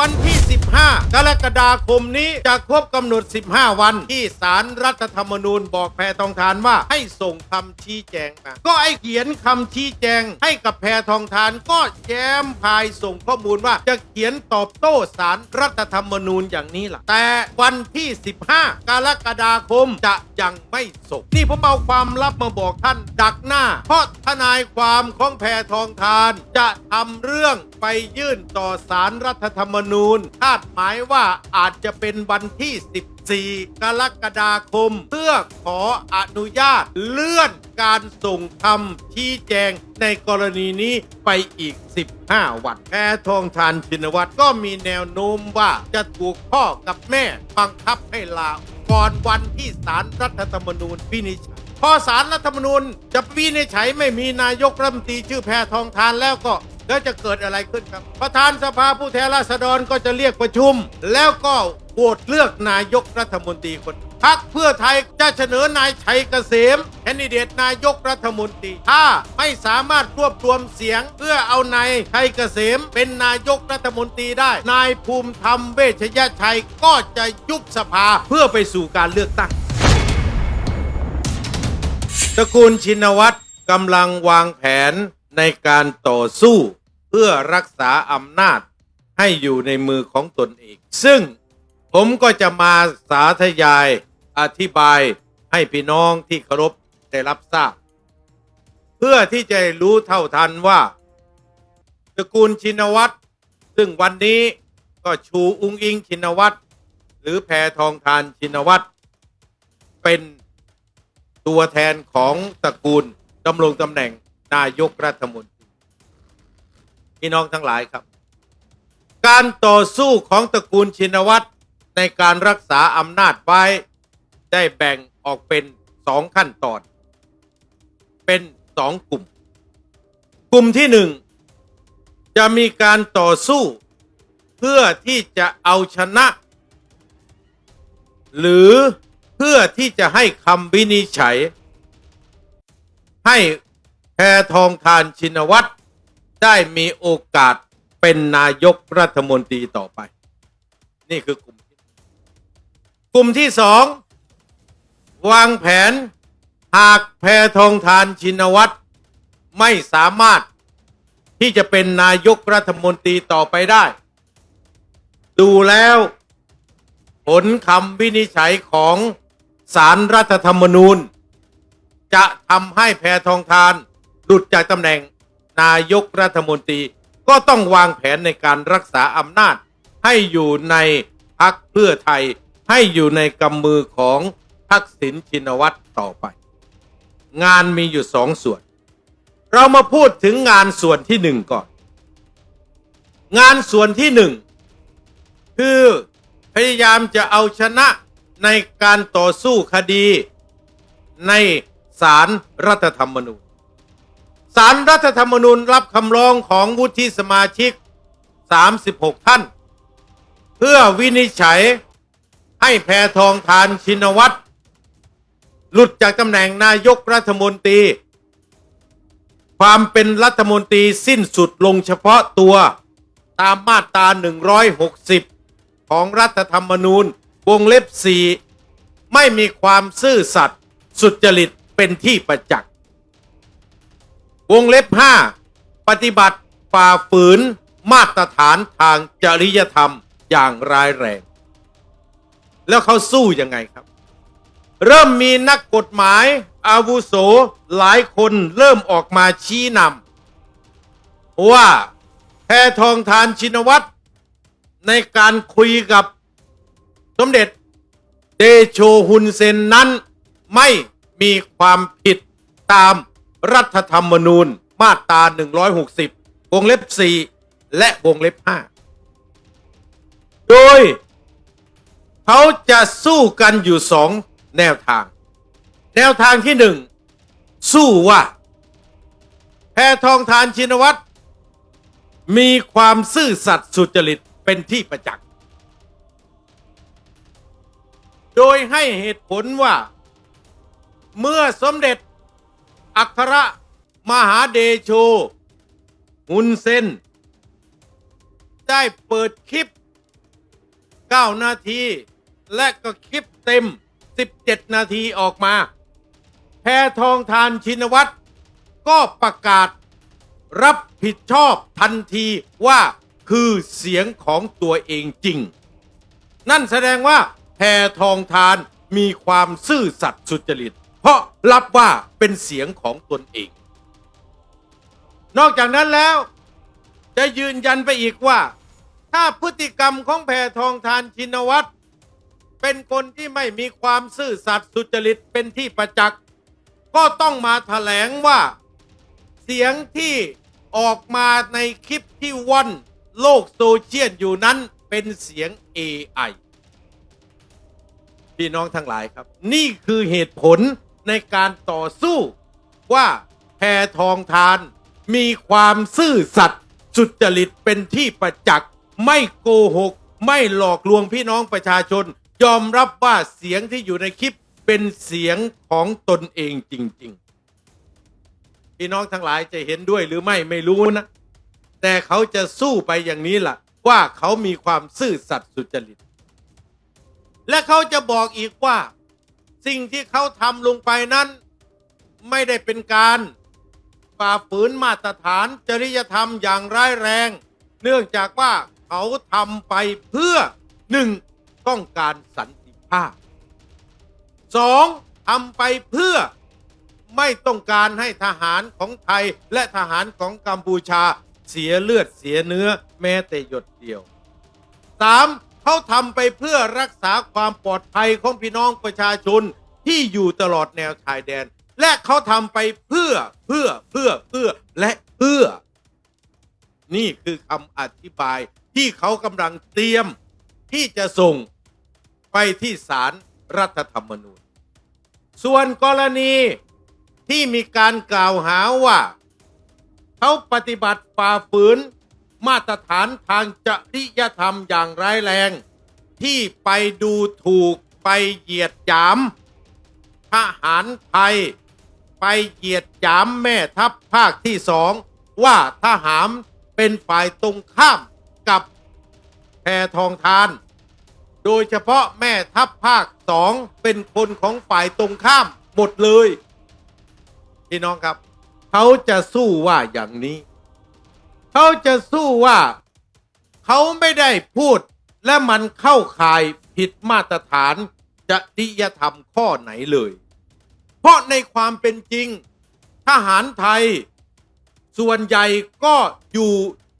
วันที่ 15 กรกฎาคมนี้จะครบกำหนด 15 วัน ที่สารรัฐธรรมนูญบอกแพทองทานว่าให้ส่งคำชี้แจงมาก็ไอเขียนคำชี้แจงให้กับแพทองทานก็แย้มพายส่งข้อมูลว่าจะเขียนตอบโต้สารรัฐธรรมนูญอย่างนี้ล่ะ แต่วันที่ 15 กรกฎาคมจะยังไม่ส่งนี่ผมเอาความลับมาบอกท่านดักหน้า เพราะทนายความของแพทองทาน จะทำเรื่องไปยื่นต่อสารรัฐธรรมนูญคาดหมายายว่าอาจจะเป็นวันที่ 14 กรกฎาคม เพื่อขออนุญาตเลื่อนการส่งคำชี้แจงในกรณีนี้ไปอีก 15 วันแพทองทานชินวัตรก็มีแนวโน้มว่าจะถูกพ่อกับแม่บังคับให้ลาก่อนวันที่สารรัฐธรรมนูญวินิจฉัยพอสารรัฐธรรมนูญจะวินิจฉัยไม่มีนายกรัฐมนตรีชื่อแพทองทานแล้วก็ แล้วจะเกิดอะไรขึ้นครับ ประธานสภาผู้แทนราษฎรก็จะเรียกประชุม แล้วก็โหวตเลือกนายกรัฐมนตรีคนพักเพื่อไทยจะเสนอนายชัยเกษมแคนดิเดตนายกรัฐมนตรี ถ้าไม่สามารถรวบรวมเสียง เพื่อเอานายชัยเกษมเป็นนายกรัฐมนตรีได้ นายภูมิธรรมเวชยชัยก็จะยุบสภาเพื่อไปสู่การเลือกตั้งตระกูลชินวัตรกำลังวางแผน ในการต่อสู้เพื่อรักษาอำนาจให้อยู่ในมือของตนเอง ซึ่งผมก็จะมาสาธยายอธิบายให้พี่น้องที่เคารพได้รับทราบ เพื่อที่จะรู้เท่าทันว่าตระกูลชินวัตรซึ่งวันนี้ก็ชูอุงอิงชินวัตรหรือแพทองทานชินวัตรเป็นตัวแทนของตระกูลดำรงตำแหน่ง นายกรัฐมนตรีพี่น้องทั้งหลายครับ การต่อสู้ของตระกูลชินวัตรในการรักษาอำนาจไว้ได้แบ่งออกเป็นสองขั้นตอน เป็นสองกลุ่ม กลุ่มที่หนึ่งจะมีการต่อสู้เพื่อที่จะเอาชนะ หรือเพื่อที่จะให้คำวินิจฉัย ให้ แพทองทานชินวัตรได้มีโอกาสเป็นนายกรัฐมนตรีต่อไป นี่คือกลุ่ม กลุ่มที่สองวางแผนหากแพทองทานชินวัตรไม่สามารถที่จะเป็นนายกรัฐมนตรีต่อไปได้ ดูแล้ว ผลคำวินิจฉัยของสารรัฐธรรมนูญ จะทำให้แพทองทาน หลุดจากตำแหน่งนายกรัฐมนตรี ก็ต้องวางแผนในการรักษาอำนาจ ให้อยู่ในพักเพื่อไทย ให้อยู่ในกำมือของทักษิณชินวัตรต่อไป งานมีอยู่สองส่วน เรามาพูดถึงงานส่วนที่หนึ่งก่อน งานส่วนที่หนึ่งคือพยายามจะเอาชนะในการต่อสู้คดีในศาลรรัฐธรรมนูญ ศารรัฐธรรมนูญรับคำร้องของวุฒิสมาชิก 36 ท่าน เพื่อวินิจฉัยให้แพทองทานชินวัตรหลุดจากตำแหน่งนายกรัฐมนตรี ความเป็นรัฐมนตรีสิ้นสุดลงเฉพาะตัวตามมาตรา 160 ของรัฐธรรมนูญ วงเล็บ 4 ไม่มีความซื่อสัตย์สุจริตเป็นที่ประจักษ์ วงเล็บ 5 ปฏิบัติฝ่าฝืนมาตรฐานทางจริยธรรมอย่างร้ายแรง แล้วเขาสู้ยังไงครับ เริ่มมีนักกฎหมายอาวุโสหลายคนเริ่มออกมาชี้นำว่าแพทองทานชินวัตรในการคุยกับสมเด็จเดโชฮุนเซนนั้นไม่มีความผิดตาม รัฐธรรมนูญมาตรา 160 วงเล็บ 4 และวงเล็บ 5 โดย เขาจะสู้กันอยู่สองแนวทาง แนวทางที่หนึ่งสู้ว่า แพทองทานชินวัตร มีความซื่อสัตย์สุจริตเป็นที่ประจักษ์ โดยให้เหตุผลว่า เมื่อสมเด็จ อัครมหาเดโชหุนเซน ได้เปิดคลิป 9 นาที และก็คลิปเต็ม 17 นาทีออกมา แพทองทานชินวัตรก็ประกาศรับผิดชอบทันทีว่าคือเสียงของตัวเองจริง นั่นแสดงว่าแพทองทานมีความซื่อสัตย์สุจริต เพราะรับว่าเป็นเสียงของตนเอง นอกจากนั้นแล้ว จะยืนยันไปอีกว่า ถ้าพฤติกรรมของแพทองทานชินวัตรเป็นคนที่ไม่มีความซื่อสัตย์สุจริตเป็นที่ประจักษ์ก็ต้องมาแถลงว่า เสียงที่ออกมาในคลิปที่ว่อนโลกโซเชียลอยู่นั้นเป็นเสียง AI พี่น้องทั้งหลายครับ นี่คือเหตุผล ในการต่อสู้ว่าแพทองทาน มีความซื่อสัตย์สุจริตเป็นที่ประจักษ์ไม่โกหก ไม่หลอกลวงพี่น้องประชาชน ยอมรับว่าเสียงที่อยู่ในคลิปเป็นเสียงของตนเองจริง ๆ พี่น้องทั้งหลายจะเห็นด้วยหรือไม่ไม่รู้นะ แต่เขาจะสู้ไปอย่างนี้ล่ะ ว่าเขามีความซื่อสัตย์สุจริต และเขาจะบอกอีกว่า สิ่งที่เขาทำลงไปนั้น ไม่ได้เป็นการฝ่าฝืนมาตรฐานจริยธรรมอย่างร้ายแรง เนื่องจากว่าเขาทำไปเพื่อหนึ่งต้องการสันติภาพสองทำไปเพื่อไม่ต้องการให้ทหารของไทยและทหารของกัมพูชาเสียเลือดเสียเนื้อแม้แต่หยดเดียวสาม เขาทำไปเพื่อรักษาความปลอดภัยของพี่น้องประชาชนที่อยู่ตลอดแนวชายแดน และเขาทำไปเพื่อเพื่อเพื่อเพื่อและเพื่อ นี่คือคำอธิบายที่เขากำลังเตรียมที่จะส่งไปที่ศาลรัฐธรรมนูญ ส่วนกรณีที่มีการกล่าวหาว่า เขาปฏิบัติฝ่าฝืน มาตรฐานทางจริยธรรมอย่างร้ายแรง ที่ไปดูถูกไปเหยียดหยามทหารไทย ไปเหยียดหยามแม่ทัพภาคที่สองว่าทหารเป็นฝ่ายตรงข้ามกับแพทองทาน โดยเฉพาะแม่ทัพภาคสองเป็นคนของฝ่ายตรงข้ามหมดเลย พี่น้องครับ เขาจะสู้ว่าอย่างนี้ เขาจะสู้ว่า เขาไม่ได้พูด และมันเข้าข่ายผิดมาตรฐานจริยธรรมข้อไหนเลย เพราะในความเป็นจริง ทหารไทย ส่วนใหญ่ก็อยู่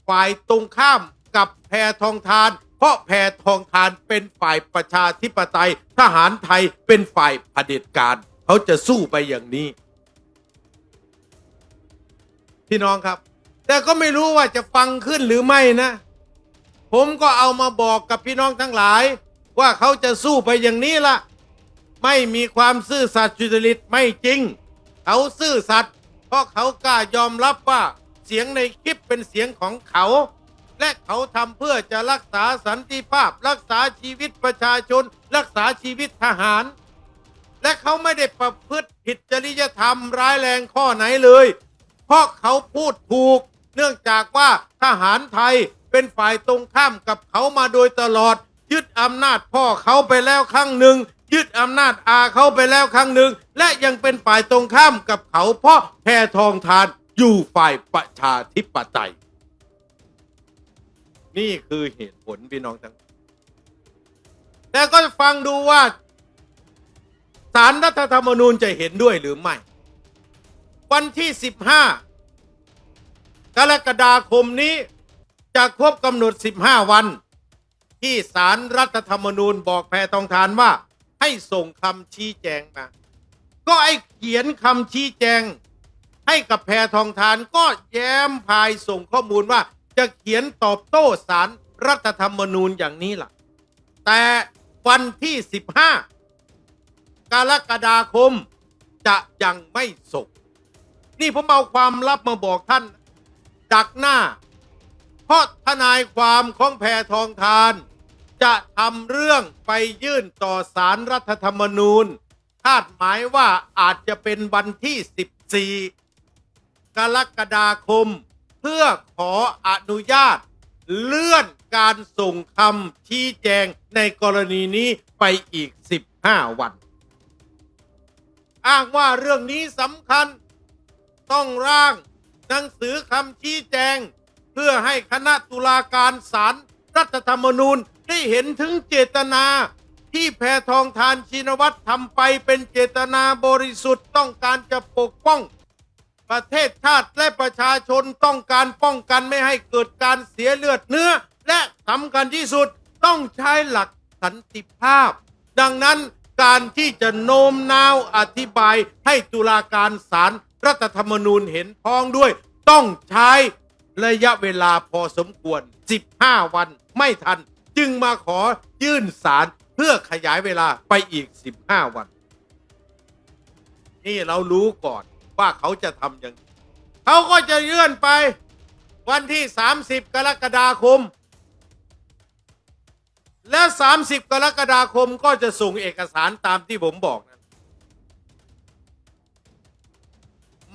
ฝ่ายตรงข้ามกับแพทองทาน เพราะแพทองทานเป็นฝ่ายประชาธิปไตย ทหารไทยเป็นฝ่ายเผด็จการ เขาจะสู้ไปอย่างนี้ พี่น้องครับ แต่ก็ไม่รู้ว่าจะฟังขึ้นหรือไม่นะ ผมก็เอามาบอกกับพี่น้องทั้งหลาย ว่าเขาจะสู้ไปอย่างนี้ละไม่มีความซื่อสัตย์สุจริตไม่จริง เขาซื่อสัตย์เพราะเขากล้ายอมรับว่าเสียงในคลิปเป็นเสียงของเขา และเขาทำเพื่อจะรักษาสันติภาพ รักษาชีวิตประชาชน รักษาชีวิตทหาร และเขาไม่ได้ประพฤติผิดจริยธรรมร้ายแรงข้อไหนเลย เพราะเขาพูดถูก เนื่องจากว่าทหารไทยเป็นฝ่ายตรงข้ามกับเขามาโดยตลอด ยึดอำนาจพ่อเขาไปแล้วครั้งหนึ่ง ยึดอำนาจอาเขาไปแล้วครั้งหนึ่ง และยังเป็นฝ่ายตรงข้ามกับเขา เพราะแพทองทานอยู่ฝ่ายประชาธิปไตย นี่คือเหตุผลพี่น้องทั้งแต่ก็ฟังดูว่าสารรัฐธรรมนูญจะเห็นด้วยหรือไม่ วันที่ 15 กรกฎาคมนี้จะครบกำหนด 15 วัน ที่สารรัฐธรรมนูญบอกแพทองทานว่า ให้ส่งคำชี้แจงมา ก็ไอ้เขียนคำชี้แจง ให้กับแพทองทานก็แย้มพายส่งข้อมูลว่า จะเขียนตอบโต้สารรัฐธรรมนูญอย่างนี้ล่ะ แต่วันที่ 15 กรกฎาคมจะยังไม่ส่ง นี่ผมเอาความลับมาบอกท่าน ดักหน้า เพราะทนายความของแพทองทาน จะทำเรื่องไปยื่นต่อสารรัฐธรรมนูญ คาดหมายว่าอาจจะเป็นวันที่ 14 กรกฎาคม เพื่อขออนุญาต เลื่อนการส่งคำชี้แจงในกรณีนี้ไปอีก 15 วัน อ้างว่าเรื่องนี้สำคัญต้องร่าง หนังสือคำชี้แจง เพื่อให้คณะตุลาการศาลรรัฐธรรมนูญได้เห็นถึงเจตนา ที่แพทองทานชินวัตรทำไปเป็นเจตนาบริสุทธิ์ต้องการจะปกป้อง ประเทศชาติและประชาชนต้องการป้องกันไม่ให้เกิดการเสียเลือดเนื้อ และสำคัญที่สุดต้องใช้หลักสันติภาพ ดังนั้นการที่จะโน้มน้าวอธิบายให้ตุลาการศาล รัฐธรรมนูญเห็นพ้องด้วย ต้องใช้ระยะเวลาพอสมควร 15 วันไม่ทัน จึงมาขอยื่นศาลเพื่อขยายเวลาไปอีก 15 วัน นี่เรารู้ก่อนว่าเขาจะทำอย่างไรเขาก็จะเลื่อนไป วันที่ 30 กรกฎาคม และ 30 กรกฎาคมก็จะส่งเอกสารตามที่ผมบอกนั้น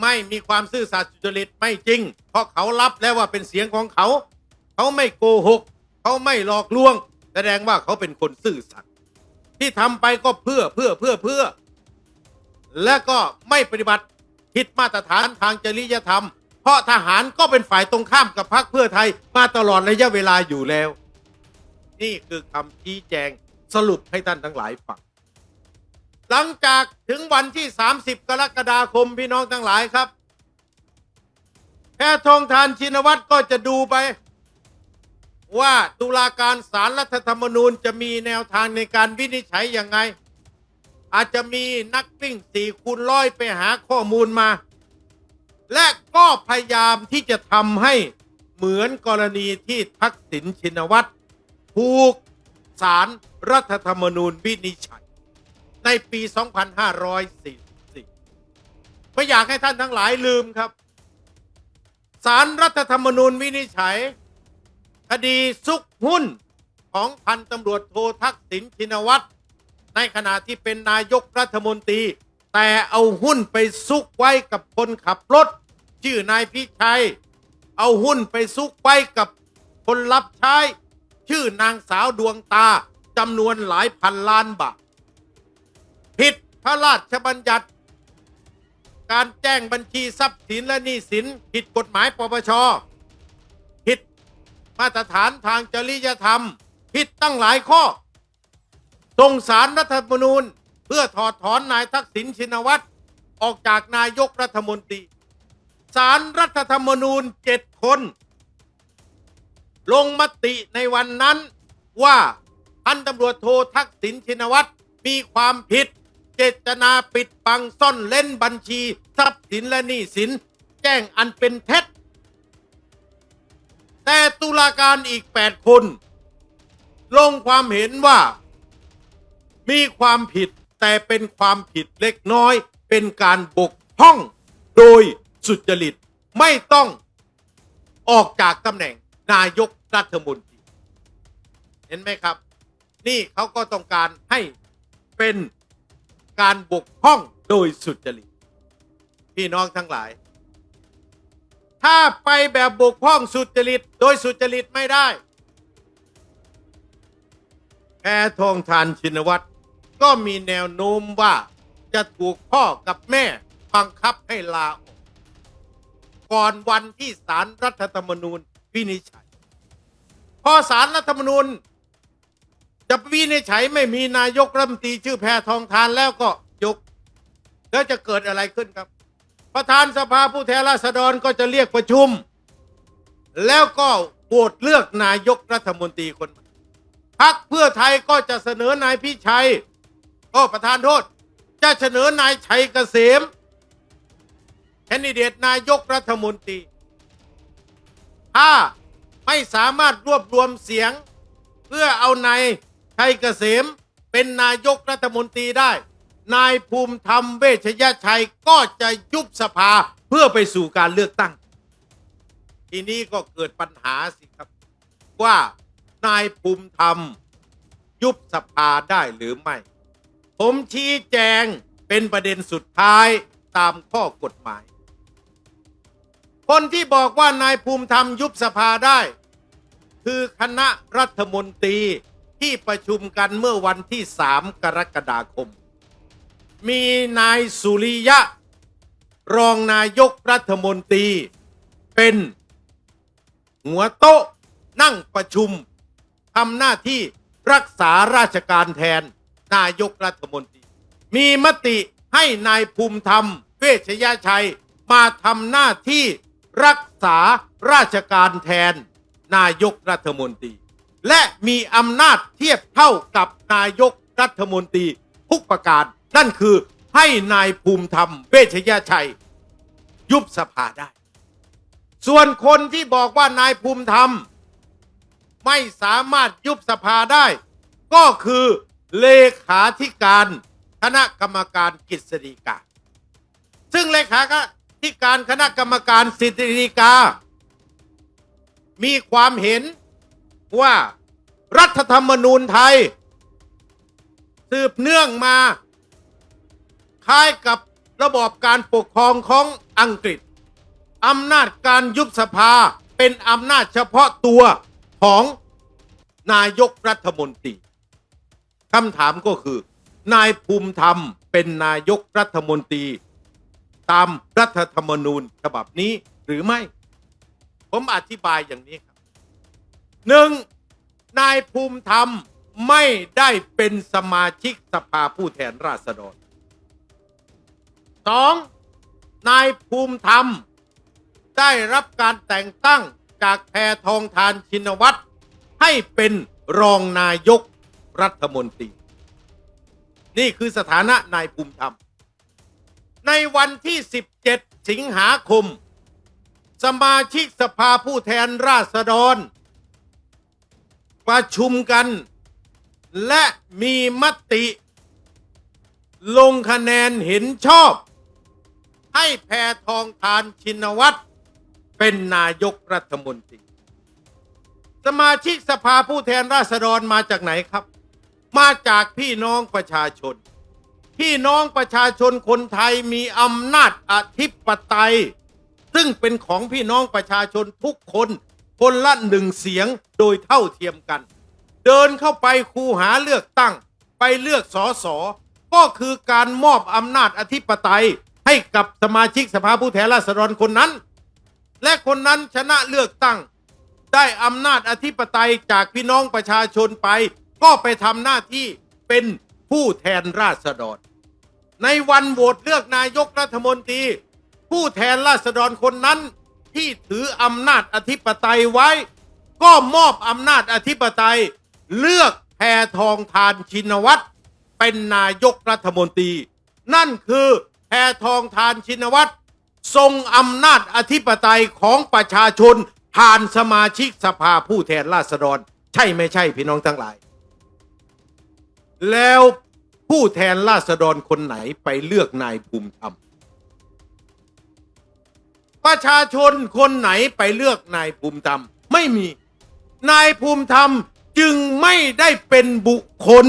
ไม่มีความซื่อสัตย์สุจริตไม่จริง เพราะเขารับแล้วว่าเป็นเสียงของเขา เขาไม่โกหก เขาไม่หลอกลวง แสดงว่าเขาเป็นคนซื่อสัตย์ที่ทำไปก็เพื่อเพื่อเพื่อเพื่อ และก็ไม่ปฏิบัติผิดมาตรฐานทางจริยธรรม เพราะทหารก็เป็นฝ่ายตรงข้ามกับพรรคเพื่อไทยมาตลอดระยะเวลาอยู่แล้ว นี่คือคำชี้แจงสรุปให้ท่านทั้งหลายฟัง หลังจากถึงวันที่ 30 กรกฎาคมพี่น้องทั้งหลายครับ แพทองทานชินวัตรก็จะดูไป ว่าตุลาการศารรัฐธรรมนูญจะมีแนวทางในการวินิจฉัยยังไง อาจจะมีนักวิ่งสี่คูณร้อยไปหาข้อมูลมา และก็พยายามที่จะทำให้เหมือนกรณีที่ทักษิณชินวัตรถูกศารรัฐธรรมนูญวินิจฉัย ในปี 2544 ไม่อยากให้ท่านทั้งหลายลืมครับศารรัฐธรรมนูญวินิจฉัย คดีซุกหุ้นของพันตำรวจโททักษิณชินวัตร ในขณะที่เป็นนายกรัฐมนตรี แต่เอาหุ้นไปซุกไว้กับคนขับรถ ชื่อนายพิชัย เอาหุ้นไปซุกไว้กับคนรับใช้ ชื่อนางสาวดวงตาจำนวนหลายพันล้านบาท ผิดพระราชบัญญัติ การแจ้งบัญชีทรัพย์สินและหนี้สิน ผิดกฎหมายปปชผิดมาตรฐานทางจริยธรรม ผิดตั้งหลายข้อส่งสารรัฐธรรมนูญเพื่อถอดถอนนายทักษิณชินวัตรออกจากนายกรัฐมนตรีสารรัฐธรรมนูญเจ็ดคน ลงมติในวันนั้นว่าพันตำรวจโททักษิณชินวัตรมีความผิด เจตนาปิดบังซ่อนเล่นบัญชี ทรัพย์สินและหนี้สิน แจ้งอันเป็นเท็จ แต่ตุลาการอีก 8 คน ลงความเห็นว่า มีความผิดแต่เป็นความผิดเล็กน้อย เป็นการบกพร่อง โดยสุจริตไม่ต้องออกจากตำแหน่งนายกรัฐมนตรี เห็นไหมครับ นี่เขาก็ต้องการให้เป็น การบกพร่องโดยสุจริตพี่น้องทั้งหลาย ถ้าไปแบบบกพร่องสุจริตโดยสุจริตไม่ได้แพทองทานชินวัตรก็มีแนวโน้มว่าจะถูกพ่อกับแม่บังคับให้ลาออก ก่อนวันที่ศารรัฐธรรมนูญวินิจฉัย พอศารรัฐธรรมนูญ จะวินิจฉัยไม่มีนายกรัฐมนตรีชื่อแพทองทานแล้วก็ยก แล้วจะเกิดอะไรขึ้นครับ ประธานสภาผู้แทนราษฎรก็จะเรียกประชุม แล้วก็โหวตเลือกนายกรัฐมนตรีคนใหม่พักเพื่อไทยก็จะเสนอนายพิชัยโอ้ประธานโทษ จะเสนอนายชัยเกษมแคนดิเดตนายกรัฐมนตรี ถ้าไม่สามารถรวบรวมเสียงเพื่อเอานาย ชัยเกษมเป็นนายกรัฐมนตรีได้ นายภูมิธรรมเวชยชัยก็จะยุบสภาเพื่อไปสู่การเลือกตั้ง ทีนี้ก็เกิดปัญหาสิครับ ว่านายภูมิธรรม ยุบสภาได้หรือไม่ ผมชี้แจงเป็นประเด็นสุดท้ายตามข้อกฎหมาย คนที่บอกว่านายภูมิธรรมยุบสภาได้ คือคณะรัฐมนตรี ที่ประชุมกันเมื่อวันที่ 3 กรกฎาคม มีนายสุริยะ รองนายกรัฐมนตรี เป็นหัวโต๊ะนั่งประชุมทำหน้าที่รักษาราชการแทนนายกรัฐมนตรี มีมติให้นายภูมิธรรม เวชยชัยมาทำหน้าที่รักษาราชการแทนนายกรัฐมนตรี และมีอำนาจเทียบเท่ากับนายกรัฐมนตรีทุกประการ นั่นคือให้นายภูมิธรรมเวชยชัย ยุบสภาได้ ส่วนคนที่บอกว่านายภูมิธรรม ไม่สามารถยุบสภาได้ ก็คือเลขาธิการคณะกรรมการกฤษฎีกา ซึ่งเลขาธิการคณะกรรมการกฤษฎีกา มีความเห็น ว่ารัฐธรรมนูญไทย สืบเนื่องมา คล้ายกับระบอบการปกครองของอังกฤษอำนาจการยุบสภาเป็นอำนาจเฉพาะตัวของนายกรัฐมนตรีคำถามก็คือ นายภูมิธรรมเป็นนายกรัฐมนตรี ตามรัฐธรรมนูญฉบับนี้หรือไม่ ผมอธิบายอย่างนี้ครับ หนึ่งนายภูมิธรรมไม่ได้เป็นสมาชิกสภาผู้แทนราษฎรสองนายภูมิธรรม ได้รับการแต่งตั้งจากแพทองทานชินวัตรให้เป็นรองนายกรัฐมนตรี นี่คือสถานะนายภูมิธรรม ในวันที่ 17 สิงหาคม สมาชิกสภาผู้แทนราษฎร ประชุมกัน และมีมติ ลงคะแนนเห็นชอบ ให้แพทองทานชินวัตรเป็นนายกรัฐมนตรี สมาชิกสภาผู้แทนราษฎรมาจากไหนครับ มาจากพี่น้องประชาชน พี่น้องประชาชนคนไทยมีอำนาจอธิปไตย ซึ่งเป็นของพี่น้องประชาชนทุกคน คนละหนึ่งเสียงโดยเท่าเทียมกัน เดินเข้าไปคูหาเลือกตั้ง ไปเลือกสอสอก็คือการมอบอำนาจอธิปไตยให้กับสมาชิกสภาผู้แทนราษฎรคนนั้น และคนนั้นชนะเลือกตั้ง ได้อำนาจอธิปไตยจากพี่น้องประชาชนไป ก็ไปทำหน้าที่เป็นผู้แทนราษฎร ในวันโหวตเลือกนายกรัฐมนตรี ผู้แทนราษฎรคนนั้น ที่ถืออำนาจอธิปไตยไว้ ก็มอบอำนาจอธิปไตย เลือกแพทองทานชินวัตรเป็นนายกรัฐมนตรี นั่นคือแพทองทานชินวัตรทรงอำนาจอธิปไตยของประชาชนผ่านสมาชิกสภาผู้แทนราษฎร ใช่ไม่ใช่พี่น้องทั้งหลาย แล้วผู้แทนราษฎรคนไหนไปเลือกนายภูมิธรรม ประชาชนคนไหนไปเลือกนายภูมิธรรม ไม่มี นายภูมิธรรมจึงไม่ได้เป็นบุคคล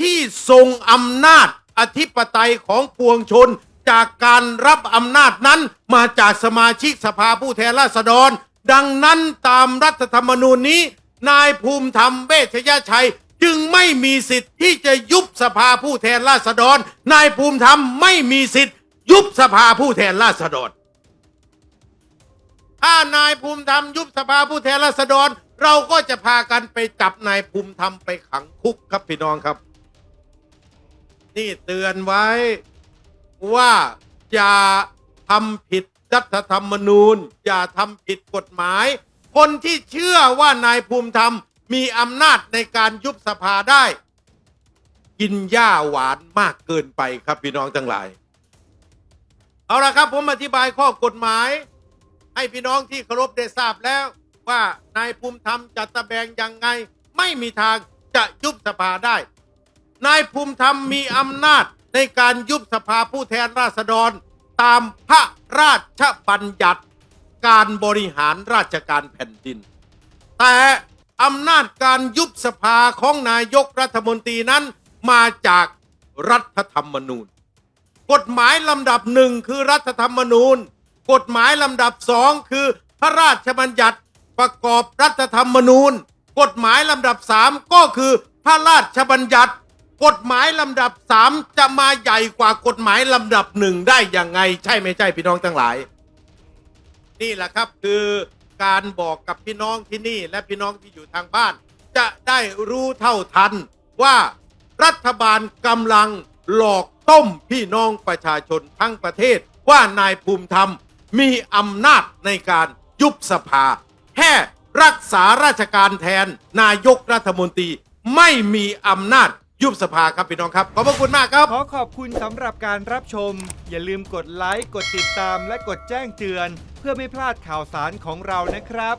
ที่ทรงอำนาจอธิปไตยของปวงชน จากการรับอำนาจนั้นมาจากสมาชิกสภาผู้แทนราษฎร ดังนั้นตามรัฐธรรมนูญนี้ นายภูมิธรรมเวชยชัยจึงไม่มีสิทธิ์ที่จะยุบสภาผู้แทนราษฎร นายภูมิธรรมไม่มีสิทธิ์ยุบสภาผู้แทนราษฎร ถ้านายภูมิธรรมยุบสภาผู้แทนราษฎร เราก็จะพากันไปจับนายภูมิธรรมไปขังคุกครับพี่น้องครับ นี่เตือนไว้ว่าอย่าทำผิดรัฐธรรมนูญ อย่าทำผิดกฎหมาย คนที่เชื่อว่านายภูมิธรรมมีอำนาจในการยุบสภาได้ กินหญ้าหวานมากเกินไปครับพี่น้องทั้งหลาย เอาละครับผมอธิบายข้อกฎหมาย ให้พี่น้องที่เคารพได้ทราบแล้ว ว่านายภูมิธรรมจะตะแบงยังไง ไม่มีทางจะยุบสภาได้ นายภูมิธรรมมีอำนาจในการยุบสภาผู้แทนราษฎร ตามพระราชบัญญัติการบริหารราชการแผ่นดิน แต่อำนาจการยุบสภาของนายกรัฐมนตรีนั้นมาจากรัฐธรรมนูญ กฎหมายลำดับหนึ่งคือรัฐธรรมนูญ กฎหมายลำดับสองคือ พระราชบัญญัติประกอบรัฐธรรมนูญ กฎหมายลำดับสามก็คือพระราชบัญญัติ กฎหมายลำดับสามจะมาใหญ่กว่ากฎหมายลำดับหนึ่งได้อยังไง ใช่ไม่ใช่พี่น้องทั้งหลาย นี่แหละครับคือการบอกกับพี่น้องที่นี่ และพี่น้องที่อยู่ทางบ้าน จะได้รู้เท่าทันว่ารัฐบาลกำลังหลอกต้มพี่น้องประชาชนทั้งประเทศว่านายภูมิธรรม มีอำนาจในการยุบสภา แค่รักษาราชการแทนนายกรัฐมนตรีไม่มีอำนาจยุบสภาครับพี่น้องครับ ขอบพระคุณมากครับ ขอขอบคุณสำหรับการรับชม อย่าลืมกดไลค์ กดติดตามและกดแจ้งเตือน เพื่อไม่พลาดข่าวสารของเรานะครับ